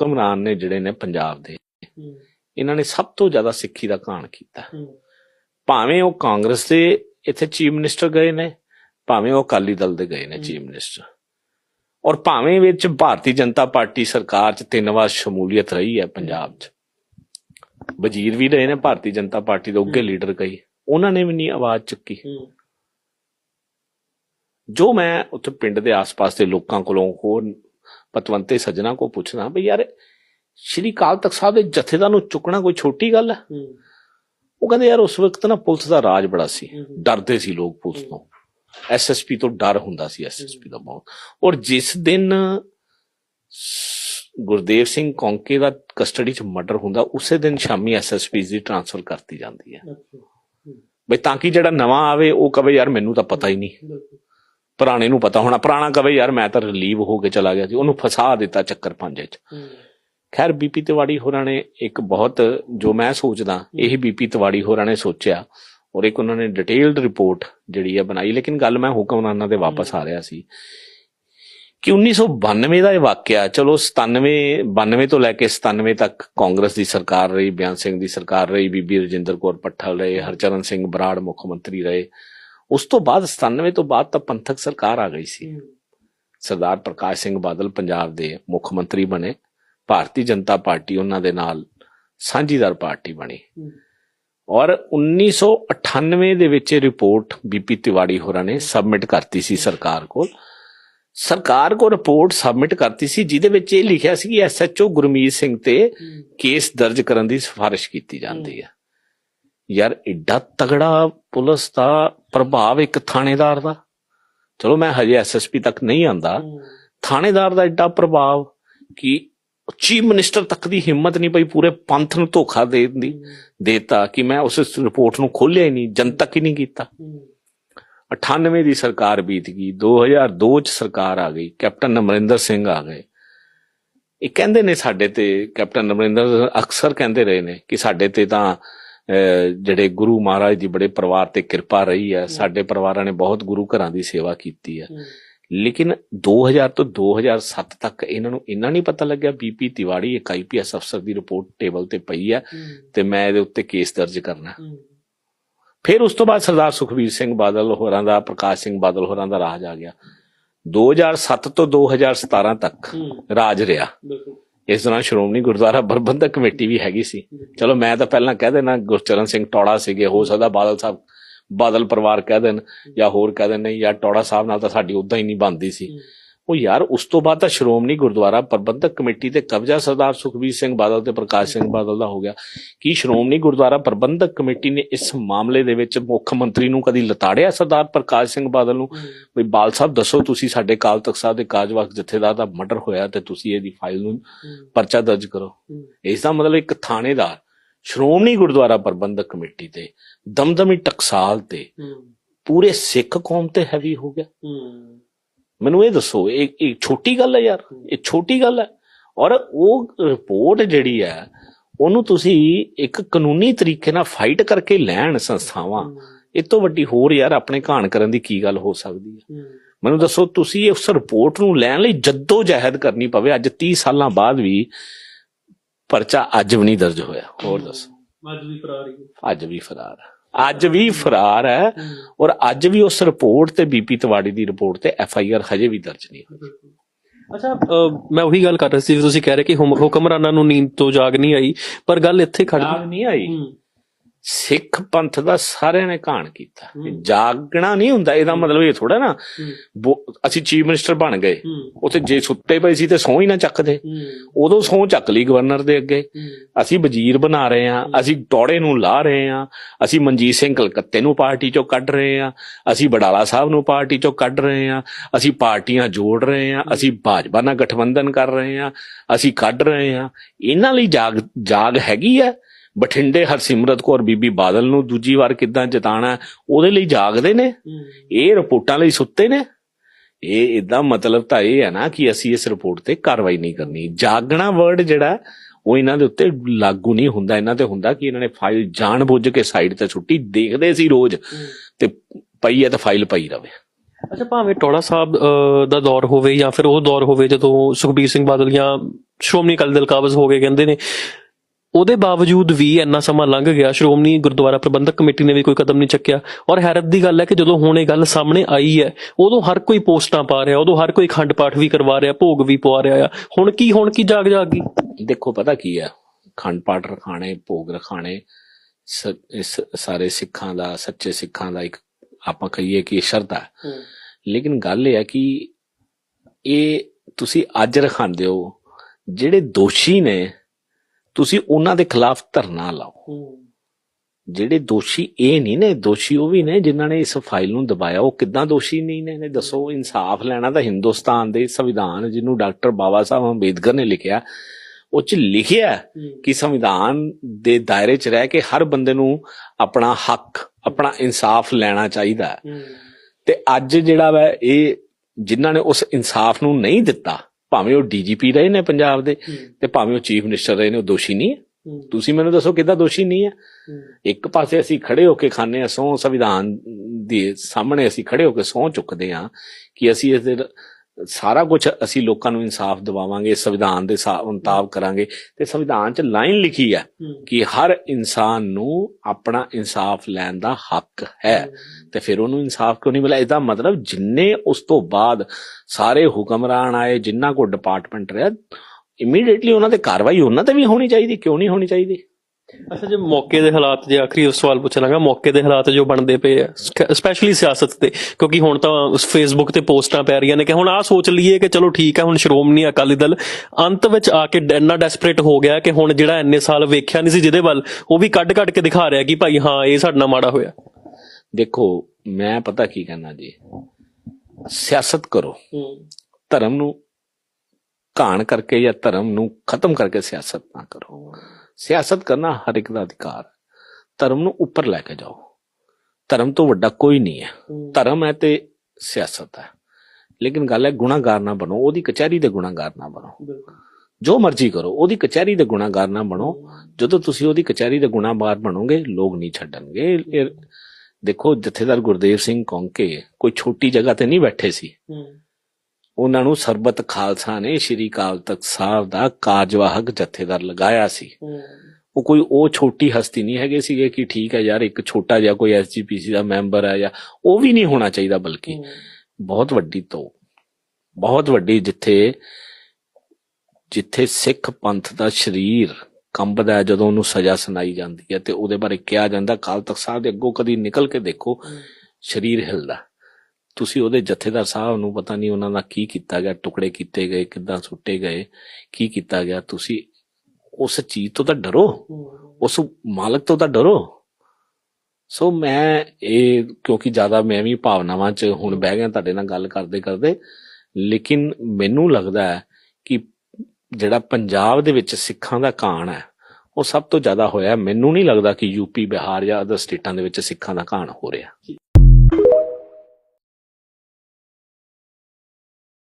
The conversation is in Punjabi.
ਹੁਕਮਰਾਨ ਨੇ ਜਿਹੜੇ ਨੇ ਪੰਜਾਬ ਦੇ ਇਹਨਾਂ ਨੇ ਸਭ ਤੋਂ ਜ਼ਿਆਦਾ ਸਿੱਖੀ ਦਾ ਘਾਣ ਕੀਤਾ। ਭਾਵੇਂ ਉਹ ਕਾਂਗਰਸ ਦੇ ਇੱਥੇ ਚੀਫ ਮਿਨਿਸਟਰ ਗਏ ਨੇ ਭਾਵੇਂ ਉਹ ਅਕਾਲੀ ਦਲ ਦੇ ਗਏ ਨੇ ਚੀਫ ਮਿਨਿਸਟਰ। ਔਰ ਭਾਵੇਂ ਵਿੱਚ ਭਾਰਤੀ ਜਨਤਾ ਪਾਰਟੀ ਸਰਕਾਰ 'ਚ ਤਿੰਨ ਵਾਰ ਸ਼ਮੂਲੀਅਤ ਰਹੀ ਹੈ ਪੰਜਾਬ 'ਚ। ਵਜ਼ੀਰ ਵੀ ਰਹੇ ਨੇ ਭਾਰਤੀ ਜਨਤਾ ਪਾਰਟੀ ਦੇ ਉੱਗੇ ਲੀਡਰ ਕਈ। ਉਹਨਾਂ ਨੇ ਵੀ ਨਹੀਂ ਆਵਾਜ਼ ਚੁੱਕੀ। ਜੋ ਮੈਂ ਉੱਥੇ ਪਿੰਡ ਦੇ ਆਸ-ਪਾਸ ਦੇ ਲੋਕਾਂ ਕੋਲੋਂ ਹੋਰ ਪਤਵੰਤੇ ਸੱਜਣਾ ਕੋ ਪੁੱਛਣਾ ਵੀ ਯਾਰ ਸ਼੍ਰੀ ਕਾਲ ਤਖਤ ਸਾਹਿਬ ਦੇ ਜਥੇਦਾਰ ਨੂੰ ਚੁੱਕਣਾ ਕੋਈ ਛੋਟੀ ਗੱਲ ਹੈ? ਉਹ ਕਹਿੰਦੇ ਯਾਰ ਉਸ ਵਕਤ ਨਾ ਪੁਲਿਸ ਦਾ ਰਾਜ ਬੜਾ ਸੀ। ਡਰਦੇ ਸੀ ਲੋਕ ਪੁਲਿਸ ਤੋਂ। ਐਸਐਸਪੀ ਤੋਂ ਡਰ ਹੁੰਦਾ ਸੀ ਐਸਐਸਪੀ ਦਾ ਬਹੁਤ। ਔਰ ਜਿਸ ਦਿਨ ਗੁਰਦੇਵ ਸਿੰਘ ਕੌਂਕੇ ਦਾ ਕਸਟਡੀ ਚ ਮਰਡਰ ਹੁੰਦਾ ਉਸੇ ਦਿਨ ਸ਼ਾਮੀ ਐਸਐਸਪੀ ਦੀ ਟ੍ਰਾਂਸਫਰ ਕਰਤੀ ਜਾਂਦੀ ਹੈ। ਬਈ ਤਾਂ ਕਿ ਜਿਹੜਾ ਨਵਾਂ ਆਵੇ ਉਹ ਕਵੇ ਯਾਰ ਮੈਨੂੰ ਤਾਂ ਪਤਾ ਹੀ ਨਹੀਂ। ਪੁਰਾਣੇ ਨੂੰ ਪਤਾ ਹੋਣਾ ਪੁਰਾਣਾ ਕਵੇ ਯਾਰ ਮੈਂ ਤਾਂ ਰਿਲੀਵ ਹੋ ਕੇ ਚਲਾ ਗਿਆ ਸੀ। ਉਹਨੂੰ ਫਸਾ ਦਿੱਤਾ ਚੱਕਰ ਪੰਜਾਂ 'ਚ। ਖੈਰ ਬੀਪੀ ਤਿਵਾੜੀ ਹੋਰਾਂ ਨੇ ਇੱਕ ਬਹੁਤ ਜੋ ਮੈਂ ਸੋਚਦਾ ਇਹ ਬੀਪੀ ਤਿਵਾੜੀ ਹੋਰਾਂ ਨੇ ਸੋਚਿਆ ਔਰ ਇੱਕ ਉਹਨਾਂ ਨੇ ਡਿਟੇਲਡ ਰਿਪੋਰਟ ਜਿਹੜੀ ਹੈ ਬਣਾਈ ਲੇਕਿਨ ਗੱਲ ਮੈਂ ਹੁਕਮਰਾਨਾਂ ਦੇ ਵਾਪਸ ਆ ਰਿਹਾ ਸੀ ਕਿ 1992 ਦਾ ਇਹ ਵਾਕਿਆ ਚਲੋ 97 92 ਤੋਂ ਲੈ ਕੇ 97 ਤੱਕ ਕਾਂਗਰਸ ਦੀ ਸਰਕਾਰ ਰਹੀ ਬਿਆਨ ਸਿੰਘ ਦੀ ਸਰਕਾਰ ਰਹੀ ਬੀਬੀ ਰਜਿੰਦਰ ਕੌਰ ਪੱਠਲ ਰਹੇ ਹਰਚਰਨ ਸਿੰਘ ਬਰਾੜ ਮੁੱਖ ਮੰਤਰੀ ਰਹੇ ਉਸ ਤੋਂ ਬਾਅਦ 97 ਤੋਂ ਬਾਅਦ ਤਾਂ ਪੰਥਕ ਸਰਕਾਰ ਆ ਗਈ ਸੀ। ਸਰਦਾਰ ਪ੍ਰਕਾਸ਼ ਸਿੰਘ ਬਾਦਲ ਪੰਜਾਬ ਦੇ ਮੁੱਖ ਮੰਤਰੀ ਬਣੇ। ਭਾਰਤੀ ਜਨਤਾ ਪਾਰਟੀ ਉਹਨਾਂ ਦੇ ਨਾਲ ਸਾਂਝੀਦਾਰ ਪਾਰਟੀ ਬਣੀ। ਔਰ 1998 ਦੇ ਵਿੱਚ ਰਿਪੋਰਟ ਬੀਪੀ ਤਿਵਾੜੀ ਹੋਰਾਂ ਨੇ ਸਬਮਿਟ ਕਰਤੀ ਸੀ ਸਰਕਾਰ ਕੋਲ। ਸਰਕਾਰ ਕੋਲ ਰਿਪੋਰਟ ਸਬਮਿਟ ਕਰਤੀ ਸੀ ਜਿਹਦੇ ਵਿੱਚ ਇਹ ਲਿਖਿਆ ਸੀ ਕਿ ਐਸਐਚਓ ਗੁਰਮੀਤ ਸਿੰਘ ਤੇ ਕੇਸ ਦਰਜ ਕਰਨ ਦੀ ਸਿਫਾਰਿਸ਼ ਕੀਤੀ ਜਾਂਦੀ ਹੈ। ਯਾਰ ਐਡਾ ਤਗੜਾ ਪੁਲਿਸ ਦਾ ਪ੍ਰਭਾਵ ਇੱਕ ਥਾਣੇਦਾਰ ਦਾ। ਚਲੋ ਮੈਂ ਹਜੇ ਐਸਐਸਪੀ ਤੱਕ ਨਹੀਂ ਆਂਦਾ। ਥਾਣੇਦਾਰ ਦਾ ਐਡਾ ਪ੍ਰਭਾਵ ਕਿ ਚੀਫ ਮਿਨਿਸਟਰ ਤੱਕ ਦੀ ਹਿੰਮਤ ਨਹੀਂ ਪਈ ਪੂਰੇ ਪੰਥ ਨੂੰ ਧੋਖਾ ਦੇਣ ਦੀ। ਦੇਤਾ ਕਿ ਮੈਂ ਉਸ ਰਿਪੋਰਟ ਨੂੰ ਖੋਲਿਆ ਹੀ ਨਹੀਂ ਜਨਤਕ ਹੀ। ਨਹੀਂ ਕੀਤਾ। 98 ਦੀ ਸਰਕਾਰ ਬੀਤ ਗਈ 2002 ਚ ਸਰਕਾਰ ਆ ਗਈ ਕੈਪਟਨ ਅਮਰਿੰਦਰ ਸਿੰਘ ਆ ਗਏ। ਇਹ ਕਹਿੰਦੇ ਨੇ ਸਾਡੇ ਤੇ ਕੈਪਟਨ ਅਮਰਿੰਦਰ ਅਕਸਰ ਕਹਿੰਦੇ ਰਹੇ ਨੇ ਕਿ ਸਾਡੇ ਤੇ ਤਾਂ ਜਿਹੜੇ ਗੁਰੂ ਮਹਾਰਾਜ ਦੀ ਬੜੇ ਪਰਿਵਾਰ ਤੇ ਕਿਰਪਾ ਰਹੀ ਹੈ ਸਾਡੇ ਪਰਿਵਾਰਾਂ ਨੇ ਬਹੁਤ ਗੁਰੂ ਘਰਾਂ ਦੀ ਸੇਵਾ ਕੀਤੀ ਹੈ। ਲੇਕਿਨ 2000 ਤੋਂ 2007 ਤੱਕ ਇਹਨਾਂ ਨੂੰ ਇੰਨਾ ਨਹੀਂ ਪਤਾ ਲੱਗਿਆ ਬੀਪੀ ਤਿਵਾੜੀ ਇੱਕ ਆਈਪੀਐਸ ਅਫਸਰ ਦੀ ਰਿਪੋਰਟ ਟੇਬਲ ਤੇ ਪਈ ਹੈ ਤੇ ਮੈਂ ਇਹਦੇ ਉੱਤੇ ਕੇਸ ਦਰਜ ਕਰਨਾ। ਫਿਰ ਉਸ ਤੋਂ ਬਾਅਦ ਸਰਦਾਰ ਸੁਖਬੀਰ ਸਿੰਘ ਬਾਦਲ ਹੋਰਾਂ ਦਾ ਪ੍ਰਕਾਸ਼ ਸਿੰਘ ਬਾਦਲ ਹੋਰਾਂ ਦਾ ਰਾਜ ਆ ਗਿਆ। 2007 ਤੋਂ 2017 ਤੱਕ ਰਾਜ ਰਿਹਾ। ਇਸ ਦੌਰਾਨ ਸ਼੍ਰੋਮਣੀ ਗੁਰਦੁਆਰਾ ਪ੍ਰਬੰਧਕ ਕਮੇਟੀ ਵੀ ਹੈਗੀ ਸੀ। ਚਲੋ ਮੈਂ ਤਾਂ ਪਹਿਲਾਂ ਕਹਿ ਦੇਣਾ ਗੁਰਚਰਨ ਸਿੰਘ ਟੌੜਾ ਸੀਗੇ, ਹੋ ਸਕਦਾ ਬਾਦਲ ਸਾਹਿਬ, ਬਾਦਲ ਪਰਿਵਾਰ ਕਹਿ ਦੇਣ ਜਾਂ ਹੋਰ ਕਹਿ ਦੇਣ ਨਹੀਂ ਯਾਰ ਟੌੜਾ ਸਾਹਿਬ ਨਾਲ ਤਾਂ ਸਾਡੀ ਉਦਾਂ ਹੀ ਨਹੀਂ ਬਣਦੀ ਸੀ। ਉਹ ਯਾਰ ਉਸ ਤੋਂ ਬਾਅਦ ਤਾਂ ਸ਼੍ਰੋਮਣੀ ਗੁਰਦੁਆਰਾ ਪ੍ਰਬੰਧਕ ਕਮੇਟੀ ਤੇ ਕਬਜ਼ਾ ਸਰਦਾਰ ਸੁਖਬੀਰ ਸਿੰਘ ਬਾਦਲ ਤੇ ਪ੍ਰਕਾਸ਼ ਸਿੰਘ ਬਾਦਲ ਦਾ ਹੋ ਗਿਆ। ਕੀ ਸ਼੍ਰੋਮਣੀ ਗੁਰਦੁਆਰਾ ਪ੍ਰਬੰਧਕ ਕਮੇਟੀ ਨੇ ਇਸ ਮਾਮਲੇ ਦੇ ਵਿੱਚ ਮੁੱਖ ਮੰਤਰੀ ਨੂੰ ਕਦੀ ਲਤਾੜਿਆ ਸਰਦਾਰ ਪ੍ਰਕਾਸ਼ ਸਿੰਘ ਬਾਦਲ ਨੂੰ? ਵੀ ਬਾਲ ਸਾਹਿਬ ਦੱਸੋ ਤੁਸੀਂ ਸਾਡੇ ਕਾਲ ਤਖਤ ਸਾਹਿਬ ਦੇ ਕਾਰਜਵਾਹਕ ਜਥੇਦਾਰ ਦਾ ਮਰਡਰ ਹੋਇਆ ਤੇ ਤੁਸੀਂ ਇਹਦੀ ਫਾਈਲ ਨੂੰ ਪਰਚਾ ਦਰਜ ਕਰੋ। ਇਸ ਦਾ ਮਤਲਬ ਇੱਕ ਥਾਣੇਦਾਰ ਸ਼੍ਰੋਮਣੀ ਗੁਰਦੁਆਰਾ ਪ੍ਰਬੰਧਕ ਕਮੇਟੀ ਤੇ ਦਮਦਮੀ ਟਕਸਾਲ ਤੇ ਪੂਰੇ ਸਿੱਖ ਕੌਮ ਤੇ ਹੈਵੀ ਹੋ ਗਿਆ। ਮੈਨੂੰ ਇਹ ਦੱਸੋ ਇਹ ਇਹ ਛੋਟੀ ਗੱਲ ਹੈ ਯਾਰ ਇਹ ਛੋਟੀ ਗੱਲ ਹੈ। ਔਰ ਉਹ ਰਿਪੋਰਟ ਜਿਹੜੀ ਹੈ ਉਹਨੂੰ ਤੁਸੀਂ ਇੱਕ ਕਾਨੂੰਨੀ ਤਰੀਕੇ ਨਾਲ ਫਾਈਟ ਕਰਕੇ ਲੈਣ ਸੰਸਥਾਵਾਂ ਇਹ ਤੋਂ ਵੱਡੀ ਹੋਰ ਯਾਰ ਆਪਣੇ ਘਾਣ ਕਰਨ ਦੀ ਕੀ ਗੱਲ ਹੋ ਸਕਦੀ ਹੈ? ਮੈਨੂੰ ਦੱਸੋ ਤੁਸੀਂ ਉਸ ਰਿਪੋਰਟ ਨੂੰ ਲੈਣ ਲਈ ਜੱਦੋ ਜਹਿਦ ਕਰਨੀ ਪਵੇ ਅੱਜ 30 ਸਾਲਾਂ ਬਾਅਦ ਵੀ ਪਰਚਾ ਅੱਜ ਵੀ ਨਹੀਂ ਦਰਜ ਹੋਇਆ। ਹੋਰ ਦੱਸੋ। ਅੱਜ ਵੀ ਫਰਾਰ ਹੀ ਅੱਜ ਵੀ ਫਰਾਰ। ਹੈ ਅੱਜ ਵੀ ਫਰਾਰ ਹੈ ਔਰ ਅੱਜ ਵੀ ਉਸ ਰਿਪੋਰਟ ਤੇ ਬੀਪੀ ਤਵਾੜੀ ਦੀ ਰਿਪੋਰਟ ਤੇ ਐਫ ਆਈ ਆਰ ਹਜੇ ਵੀ ਦਰਜ ਨਹੀਂ ਹੋਈ। ਅੱਛਾ ਮੈਂ ਉਹੀ ਗੱਲ ਕਰ ਰਿਹਾ ਸੀ ਤੁਸੀਂ ਕਹਿ ਰਹੇ ਕਿ ਹੁਕਮਰਾਨਾਂ ਨੂੰ ਨੀਂਦ ਤੋਂ ਜਾਗ ਨਹੀਂ ਆਈ ਪਰ ਗੱਲ ਇੱਥੇ ਖੜ ਜਾਗ ਨਹੀਂ ਆਈ। ਸਿੱਖ ਪੰਥ ਦਾ ਸਾਰਿਆਂ ਨੇ ਘਾਣ ਕੀਤਾ। ਜਾਗਣਾ ਨਹੀਂ ਹੁੰਦਾ ਇਹਦਾ ਮਤਲਬ ਇਹ ਥੋੜਾ ਨਾ ਅਸੀਂ ਚੀਫ ਮਿਨਿਸਟਰ ਬਣ ਗਏ। ਉਥੇ ਜੇ ਸੁੱਤੇ ਪਏ ਸੀ ਤੇ ਸਹੁੰ ਹੀ ਨਾ ਚੱਕਦੇ। ਉਦੋਂ ਸਹੁੰ ਚੱਕ ਲਈ ਗਵਰਨਰ ਦੇ ਅੱਗੇ। ਅਸੀਂ ਵਜ਼ੀਰ ਬਣਾ ਰਹੇ ਹਾਂ ਅਸੀਂ ਟੋੜੇ ਨੂੰ ਲਾ ਰਹੇ ਹਾਂ ਅਸੀਂ ਮਨਜੀਤ ਸਿੰਘ ਕਲਕੱਤੇ ਨੂੰ ਪਾਰਟੀ ਚੋਂ ਕੱਢ ਰਹੇ ਹਾਂ ਅਸੀਂ ਬਡਾਲਾ ਸਾਹਿਬ ਨੂੰ ਪਾਰਟੀ ਚੋਂ ਕੱਢ ਰਹੇ ਹਾਂ ਅਸੀਂ ਪਾਰਟੀਆਂ ਜੋੜ ਰਹੇ ਹਾਂ। ਅਸੀਂ ਭਾਜਪਾ ਨਾਲ ਗਠਬੰਧਨ ਕਰ ਰਹੇ ਹਾਂ ਅਸੀਂ ਕੱਢ ਰਹੇ ਹਾਂ। ਇਹਨਾਂ ਲਈ ਜਾਗ ਜਾਗ ਹੈਗੀ ਹੈ? ਬਠਿੰਡੇ ਹਰਸਿਮਰਤ ਕੌਰ ਬੀਬੀ ਬਾਦਲ ਨੂੰ ਦੂਜੀ ਵਾਰ ਕਿੱਦਾਂ ਜਿਤਾਣਾ ਉਹਦੇ ਲਈ ਜਾਗਦੇ ਨੇ? ਇਹ ਰਿਪੋਰਟਾਂ ਲਈ ਸੁੱਤੇ ਨੇ? ਇਹ ਇਦਾਂ ਮਤਲਬ ਤਾਂ ਇਹ ਹੈ ਨਾ ਕਿ ਅਸੀਂ ਇਸ ਰਿਪੋਰਟ ਤੇ ਕਾਰਵਾਈ ਨਹੀਂ ਕਰਨੀ। ਜਾਗਣਾ ਵਰਡ ਜਿਹੜਾ ਉਹ ਇਹਨਾਂ ਦੇ ਉੱਤੇ ਲਾਗੂ ਨਹੀਂ ਹੁੰਦਾ। ਇਹਨਾਂ ਤੇ ਹੁੰਦਾ ਕਿ ਇਹਨਾਂ ਨੇ ਫਾਈਲ ਜਾਣ ਬੁੱਝ ਕੇ ਸਾਈਡ ਤੇ ਸੁੱਟੀ ਦੇਖਦੇ ਸੀ ਰੋਜ਼। ਤੇ ਪਈ ਹੈ ਤਾਂ ਫਾਈਲ ਪਈ ਰਵੇ। ਅੱਛਾ ਭਾਵੇਂ ਟੋੜਾ ਸਾਹਿਬ ਦਾ ਦੌਰ ਹੋਵੇ ਜਾਂ ਫਿਰ ਉਹ ਦੌਰ ਹੋਵੇ ਜਦੋਂ ਸੁਖਬੀਰ ਸਿੰਘ ਬਾਦਲ ਜਾਂ ਸ਼੍ਰੋਮਣੀ ਅਕਾਲੀ ਦਲ ਕਾਬਜ਼ ਹੋ ਗਏ ਕਹਿੰਦੇ ਨੇ ਉਹਦੇ ਬਾਵਜੂਦ ਵੀ ਇੰਨਾ ਸਮਾਂ ਲੰਘ ਗਿਆ ਸ਼੍ਰੋਮਣੀ ਗੁਰਦੁਆਰਾ ਪ੍ਰਬੰਧਕ ਕਮੇਟੀ ਨੇ ਵੀ ਕੋਈ ਕਦਮ ਨਹੀਂ ਚੱਕਿਆ। ਔਰ ਹੈਰਤ ਦੀ ਗੱਲ ਹੈ ਕਿ ਜਦੋਂ ਹੁਣ ਇਹ ਗੱਲ ਸਾਹਮਣੇ ਆਈ ਹੈ ਉਦੋਂ ਹਰ ਕੋਈ ਪੋਸਟਾਂ ਪਾ ਰਿਹਾ ਉਦੋਂ ਹਰ ਕੋਈ ਖੰਡ ਪਾਠ ਵੀ ਕਰਵਾ ਰਿਹਾ ਭੋਗ ਵੀ ਪਵਾ ਰਿਹਾ ਆ। ਹੁਣ ਕੀ ਹੁਣ ਕੀ ਜਾਗ ਜਾਗ? ਗਈ ਦੇਖੋ ਪਤਾ ਕੀ ਹੈ? ਖੰਡ ਪਾਠ ਰਖਾਣੇ ਭੋਗ ਰਖਾਣੇ ਇਸ ਸਾਰੇ ਸਿੱਖਾਂ ਦਾ ਸੱਚੇ ਸਿੱਖਾਂ ਦਾ ਇੱਕ ਆਪਾਂ ਕਹੀਏ ਕਿ ਸ਼ਰਧਾ ਹੈ। ਲੇਕਿਨ ਗੱਲ ਇਹ ਹੈ ਕਿ ਇਹ ਤੁਸੀਂ ਅੱਜ ਰਖਾਉਂਦੇ ਹੋ ਜਿਹੜੇ ਦੋਸ਼ੀ ਨੇ ਤੁਸੀਂ ਉਹਨਾਂ ਦੇ ਖਿਲਾਫ ਧਰਨਾ ਲਾਓ। ਜਿਹੜੇ ਦੋਸ਼ੀ ਇਹ ਨਹੀਂ ਨੇ ਦੋਸ਼ੀ ਉਹ ਵੀ ਨੇ ਜਿਨ੍ਹਾਂ ਨੇ ਇਸ ਫਾਈਲ ਨੂੰ ਦਬਾਇਆ ਉਹ ਕਿੱਦਾਂ ਦੋਸ਼ੀ ਨਹੀਂ ਨੇ ਨੇ ਦੱਸੋ ਇਨਸਾਫ ਲੈਣਾ ਤਾਂ ਹਿੰਦੁਸਤਾਨ ਦੇ ਸੰਵਿਧਾਨ ਜਿਹਨੂੰ ਡਾਕਟਰ ਬਾਬਾ ਸਾਹਿਬ ਅੰਬੇਦਕਰ ਨੇ ਲਿਖਿਆ ਉਹ ਚ ਲਿਖਿਆ ਕਿ ਸੰਵਿਧਾਨ ਦੇ ਦਾਇਰੇ 'ਚ ਰਹਿ ਕੇ ਹਰ ਬੰਦੇ ਨੂੰ ਆਪਣਾ ਹੱਕ ਆਪਣਾ ਇਨਸਾਫ ਲੈਣਾ ਚਾਹੀਦਾ। ਤੇ ਅੱਜ ਜਿਹੜਾ ਵਾ ਇਹ ਜਿਨ੍ਹਾਂ ਨੇ ਉਸ ਇਨਸਾਫ ਨੂੰ ਨਹੀਂ ਦਿੱਤਾ ਭਾਵੇਂ ਉਹ ਡੀਜੀਪੀ ਰਹੇ ਨੇ ਪੰਜਾਬ ਦੇ ਤੇ ਭਾਵੇਂ ਉਹ ਚੀਫ ਮਿਨਿਸਟਰ ਰਹੇ ਨੇ ਉਹ ਦੋਸ਼ੀ ਨਹੀਂ ਹੈ। ਤੁਸੀਂ ਮੈਨੂੰ ਦੱਸੋ ਕਿੱਦਾਂ ਦੋਸ਼ੀ ਨਹੀਂ ਹੈ? ਇੱਕ ਪਾਸੇ ਅਸੀਂ ਖੜੇ ਹੋ ਕੇ ਖਾਣੇ ਆ ਸਹੁੰ ਸੰਵਿਧਾਨ ਦੇ ਸਾਹਮਣੇ ਅਸੀਂ ਖੜੇ ਹੋ ਕੇ ਸਹੁੰ ਚੁੱਕਦੇ ਆ ਕਿ ਅਸੀਂ ਇਸ ਦੇ ਸਾਰਾ ਕੁਝ ਅਸੀਂ ਲੋਕਾਂ ਨੂੰ ਇਨਸਾਫ ਦਿਵਾਵਾਂਗੇ ਸੰਵਿਧਾਨ ਦੇ ਮੁਤਾਬਕ ਕਰਾਂਗੇ ਤੇ ਸੰਵਿਧਾਨ 'ਚ ਲਾਈਨ ਲਿਖੀ ਹੈ ਕਿ ਹਰ ਇਨਸਾਨ ਨੂੰ ਆਪਣਾ ਇਨਸਾਫ ਲੈਣ ਦਾ ਹੱਕ ਹੈ ਤੇ ਫਿਰ ਉਹਨੂੰ ਇਨਸਾਫ ਕਿਉਂ ਨਹੀਂ ਮਿਲਿਆ? ਇਹਦਾ ਮਤਲਬ ਜਿੰਨੇ ਉਸ ਤੋਂ ਬਾਅਦ ਸਾਰੇ ਹੁਕਮਰਾਨ ਆਏ ਜਿੰਨਾ ਕੋ ਡਿਪਾਰਟਮੈਂਟ ਰਿਹਾ ਇਮੀਡੀਏਟਲੀ ਉਹਨਾਂ ਤੇ ਕਾਰਵਾਈ ਉਹਨਾਂ ਤੇ ਵੀ ਹੋਣੀ ਚਾਹੀਦੀ ਕਿਉਂ ਨਹੀਂ ਹੋਣੀ ਚਾਹੀਦੀ? ਅੱਛਾ ਜੇ ਮੌਕੇ ਦੇ ਹਾਲਾਤ ਜੇ ਆਖਰੀ ਸਵਾਲ ਪੁੱਛ ਲਾਂਗਾ ਮੌਕੇ ਦੇ ਹਾਲਾਤ ਜੋ ਬਣਦੇ ਪਏ ਆ ਸਪੈਸ਼ਲੀ ਸਿਆਸਤ ਤੇ ਕਿਉਂਕਿ ਹੁਣ ਤਾਂ ਉਸ ਫੇਸਬੁੱਕ ਤੇ ਪੋਸਟਾਂ ਪੈ ਰਹੀਆਂ ਨੇ ਕਿ ਹੁਣ ਆਹ ਸੋਚ ਲਈਏ ਕਿ ਚਲੋ ਠੀਕ ਹੈ ਹੁਣ ਸ਼੍ਰੋਮਣੀ ਅਕਾਲੀ ਦਲ ਅੰਤ ਵਿੱਚ ਆ ਕੇ ਇੰਨਾ ਡੈਸਪਰੇਟ ਹੋ ਗਿਆ ਕਿ ਹੁਣ ਜਿਹੜਾ ਇੰਨੇ ਸਾਲ ਵੇਖਿਆ ਨਹੀਂ ਸੀ ਜਿਹਦੇ ਵੱਲ ਉਹ ਵੀ ਕੱਢ ਕੱਢ ਕੇ ਦਿਖਾ ਰਿਹਾ ਕਿ ਭਾਈ ਹਾਂ ਇਹ ਸਾਡੇ ਨਾਲ ਮਾੜਾ ਹੋਇਆ। ਦੇਖੋ ਮੈਂ ਪਤਾ ਕੀ ਕਹਿਣਾ ਜੀ? ਸਿਆਸਤ ਕਰੋ। ਧਰਮ ਨੂੰ ਘਾਣ ਕਰਕੇ ਜਾਂ ਧਰਮ ਨੂੰ ਖਤਮ ਕਰਕੇ ਸਿਆਸਤ ਨਾ ਕਰੋ। ਸਿਆਸਤ ਕਰਨਾ ਹਰ ਇੱਕ ਦਾ ਅਧਿਕਾਰ ਧਰਮ ਨੂੰ ਉੱਪਰ ਲੈ ਕੇ ਜਾਓ। ਧਰਮ ਤੋਂ ਵੱਡਾ ਕੋਈ ਨਹੀਂ ਹੈ। ਧਰਮ ਹੈ ਤੇ ਸਿਆਸਤ ਹੈ। ਲੇਕਿਨ ਗੱਲ ਹੈ ਗੁਨਾਹਗਾਰ ਨਾ ਬਣੋ ਉਹਦੀ ਕਚਹਿਰੀ ਦੇ ਗੁਨਾਹਗਾਰ ਨਾ ਬਣੋ। ਜੋ ਮਰਜ਼ੀ ਕਰੋ ਉਹਦੀ ਕਚਹਿਰੀ ਦੇ ਗੁਨਾਹਗਾਰ ਨਾ ਬਣੋ। ਜਦੋਂ ਤੁਸੀਂ ਉਹਦੀ ਕਚਹਿਰੀ ਦੇ ਗੁਨਾਹਗਾਰ ਬਣੋਗੇ ਲੋਕ ਨਹੀਂ ਛੱਡਣਗੇ। ਦੇਖੋ ਜਥੇਦਾਰ ਗੁਰਦੇਵ ਸਿੰਘ ਕੌਂਕੇ ਕੋਈ ਛੋਟੀ ਜਗ੍ਹਾ ਤੇ ਨਹੀਂ ਬੈਠੇ ਸੀ। ਉਹਨਾਂ ਨੂੰ ਸਰਬਤ ਖਾਲਸਾ ਨੇ ਸ਼੍ਰੀ ਅਕਾਲ ਤਖਤ ਸਾਹਿਬ ਦਾ ਕਾਰਜਵਾਹਕ ਜਥੇਦਾਰ ਲਗਾਇਆ ਸੀ। ਉਹ ਕੋਈ ਉਹ ਛੋਟੀ ਹਸਤੀ ਨਹੀਂ ਹੈਗੇ ਸੀਗੇ ਕਿ ਠੀਕ ਹੈ ਯਾਰ ਇੱਕ ਛੋਟਾ ਜਿਹਾ ਕੋਈ ਐਸਜੀਪੀਸੀ ਦਾ ਮੈਂਬਰ ਹੈ ਜਾਂ ਉਹ ਵੀ ਨਹੀਂ ਹੋਣਾ ਚਾਹੀਦਾ ਬਲਕਿ ਬਹੁਤ ਵੱਡੀ ਤੋਂ ਬਹੁਤ ਵੱਡੀ ਜਿੱਥੇ ਜਿੱਥੇ ਸਿੱਖ ਪੰਥ ਦਾ ਸਰੀਰ ਕੰਬਦਾ ਜਦੋਂ ਉਹਨੂੰ ਸਜ਼ਾ ਸੁਣਾਈ ਜਾਂਦੀ ਹੈ ਤੇ ਉਹਦੇ ਬਾਰੇ ਕਿਹਾ ਜਾਂਦਾ ਕਾਲ ਤਖਤ ਸਾਹਿਬ ਦੇ ਅੱਗੋਂ ਕਦੀ ਨਿਕਲ ਕੇ ਦੇਖੋ ਸਰੀਰ ਹਿਲਦਾ। ਤੁਸੀਂ ਉਹਦੇ ਜਥੇਦਾਰ ਸਾਹਿਬ ਨੂੰ ਪਤਾ ਨਹੀਂ ਉਹਨਾਂ ਦਾ ਕੀ ਕੀਤਾ ਗਿਆ, ਟੁਕੜੇ ਕੀਤੇ ਗਏ, ਕਿੱਦਾਂ ਸੁੱਟੇ ਗਏ, ਕੀ ਕੀਤਾ ਗਿਆ, ਤੁਸੀਂ ਉਸ ਚੀਜ਼ ਤੋਂ ਤਾਂ ਡਰੋ। ਉਸ ਮਾਲਕ ਤੋਂ ਤਾਂ ਡਰੋ। ਸੋ ਮੈਂ ਇਹ, ਕਿਉਂਕਿ ਜ਼ਿਆਦਾ ਮੈਂ ਵੀ ਭਾਵਨਾਵਾਂ 'ਚ ਹੁਣ ਬਹਿ ਗਿਆ ਤੁਹਾਡੇ ਨਾਲ ਗੱਲ ਕਰਦੇ ਕਰਦੇ, ਲੇਕਿਨ ਮੈਨੂੰ ਲੱਗਦਾ ਹੈ ਕਿ ਜਿਹੜਾ ਪੰਜਾਬ ਦੇ ਵਿੱਚ ਸਿੱਖਾਂ ਦਾ ਕਾਣ ਹੈ, ਉਹ ਸਭ ਤੋਂ ਜ਼ਿਆਦਾ ਹੋਇਆ ਮੈਨੂੰ ਨਹੀਂ ਲੱਗਦਾ ਕਿ ਯੂਪੀ ਬਿਹਾਰ ਜਾਂ ਅਦਰ ਸਟੇਟਾਂ ਦੇ ਵਿੱਚ ਸਿੱਖਾਂ ਦਾ ਕਾਣ ਹੋ ਰਿਹਾ।